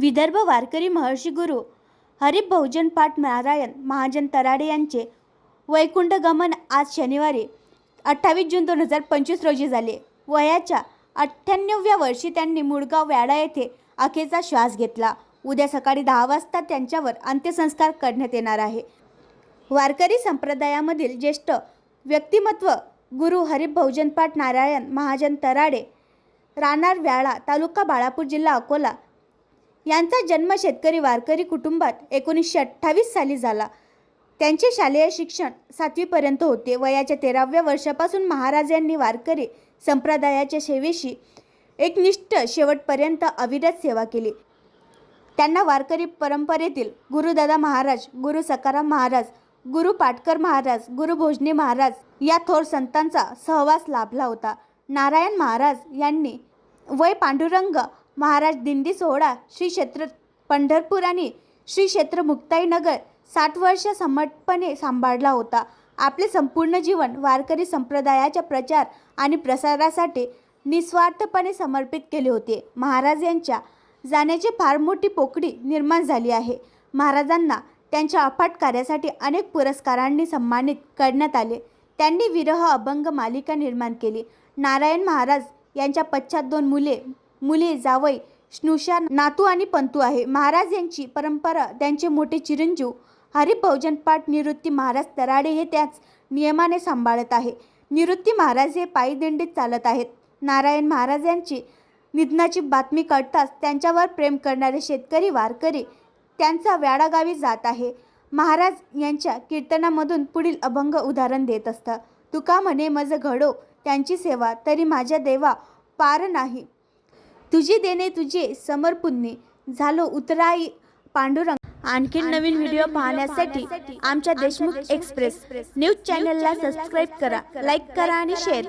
विदर्भ वारकरी महर्षी गुरु हरिप बहुजन पाठ नारायण महाजन तराडे यांचे वैकुंठ गमन आज शनिवारी अठ्ठावीस जून दोन हजार पंचवीस रोजी झाले. वयाच्या अठ्ठ्याण्णव्या वर्षी त्यांनी मुळगाव व्याडा येथे अखेरचा श्वास घेतला. उद्या सकाळी दहा वाजता त्यांच्यावर अंत्यसंस्कार करण्यात येणार आहे. वारकरी संप्रदायामधील ज्येष्ठ व्यक्तिमत्व गुरु हरिप बहुजनपाठ नारायण महाजन तराडे राहणार व्याळा तालुका बाळापूर जिल्हा अकोला यांचा जन्म शेतकरी वारकरी कुटुंबात एकोणीसशे अठ्ठावीस साली झाला. त्यांचे शालेय शिक्षण सातवीपर्यंत होते. वयाच्या तेराव्या वर्षापासून महाराज यांनी वारकरी संप्रदायाच्या सेवेशी एकनिष्ठ शेवटपर्यंत अविरत सेवा केली. त्यांना वारकरी परंपरेतील गुरुदादा महाराज गुरु सकाराम महाराज गुरु पाटकर महाराज गुरु भोजने महाराज या थोर संतांचा सहवास लाभला होता. नारायण महाराज यांनी वय पांडुरंग महाराज दिंडी सोहळा श्री क्षेत्र पंढरपूर आणि श्री क्षेत्र मुक्ताईनगर साठ वर्ष समर्पणे सांभाळला होता. आपले संपूर्ण जीवन वारकरी संप्रदायाच्या प्रचार आणि प्रसारासाठी निस्वार्थपणे समर्पित केले होते. महाराज यांच्या जाण्याची फार मोठी पोकळी निर्माण झाली आहे. महाराजांना त्यांच्या अफाट कार्यासाठी अनेक पुरस्कारांनी सन्मानित करण्यात आले. त्यांनी विरह अभंग मालिका निर्माण केली. नारायण महाराज यांच्या पश्चात दोन मुले मुले जावई स्नुषा नातू आणि पंतू आहे. महाराज यांची परंपरा त्यांचे मोठे चिरंजीव हरिभौजन पाठ निवृत्ती महाराज तराडे हे त्याच नियमाने सांभाळत आहे. निवृत्ती महाराज हे पायी दिंडीत चालत आहेत. नारायण महाराज यांची निधनाची बातमी कळताच त्यांच्यावर प्रेम करणारे शेतकरी वारकरी त्यांचा व्याडागावी जात आहे. महाराज यांच्या कीर्तनामधून पुढील अभंग उदाहरण देत असतं तुका म्हणे मज घडो त्यांची सेवा तरी माझ्या देवा पार नाही. तुझी देणे तुझे समर्पुन्नी झालो उतराई पांडुरंग. आणखी नवीन व्हिडिओ पाहण्यासाठी आमच्या देशमुख एक्सप्रेस. न्यूज चॅनलला सबस्क्राईब करा लाईक करा आणि शेअर करा.